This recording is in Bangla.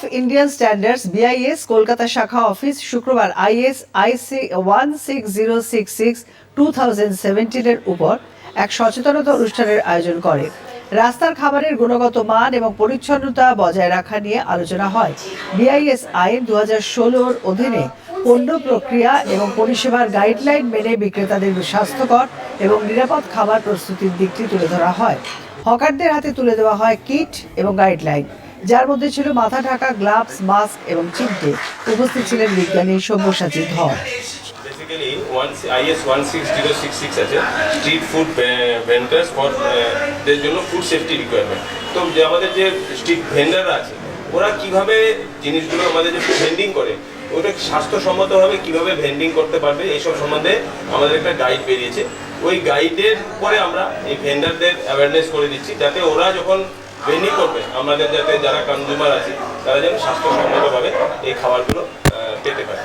Of Indian standards BIS Kolkata শাখা অফিস শুক্রবার IS IC one six zero six six two thousand সেভেন্টিনের উপর এক সচেতনতা অনুষ্ঠানের আয়োজন করে। রাস্তার খাবারের গুণগত মান এবং পরিচ্ছন্নতা বজায় রাখা নিয়ে আলোচনা হয়। বিআইএস আইন দু হাজার ষোলোর অধীনে পণ্য প্রক্রিয়া এবং পরিষেবার গাইডলাইন মেনে বিক্রেতাদের স্বাস্থ্যকর এবং নিরাপদ খাবার প্রস্তুতির দিকটি তুলে ধরা হয়। হকারদের হাতে তুলে দেওয়া হয় কিট এবং গাইডলাইন। যার মধ্যে ছিল মাথা ঢাকা, গ্লাভস, মাস্ক এবং চিমটে। উপস্থিত ছিলেন বিজ্ঞানী Sabyasachi Dhar. One six zero six six আছে। স্ট্রিট ফুড ফর দের জন্য ফুড সেফটি রিকোয়ারমেন্ট তো আমাদের যে আছে, ওরা কীভাবে জিনিসগুলো আমাদের যে ভেন্ডিং করে, ওটা স্বাস্থ্যসম্মতভাবে কীভাবে ভেন্ডিং করতে পারবে, এইসব সম্বন্ধে আমাদের একটা গাইড বেরিয়েছে। ওই গাইডের পরে আমরা এই ভেন্ডারদের অ্যাওয়ারনেস করে দিচ্ছি, যাতে ওরা যখন ভেন্ডিং করবে আমাদের যাতে যারা কনজিউমার আছে তারা যেন স্বাস্থ্যসম্মতভাবে এই খাবারগুলো পেতে পারে।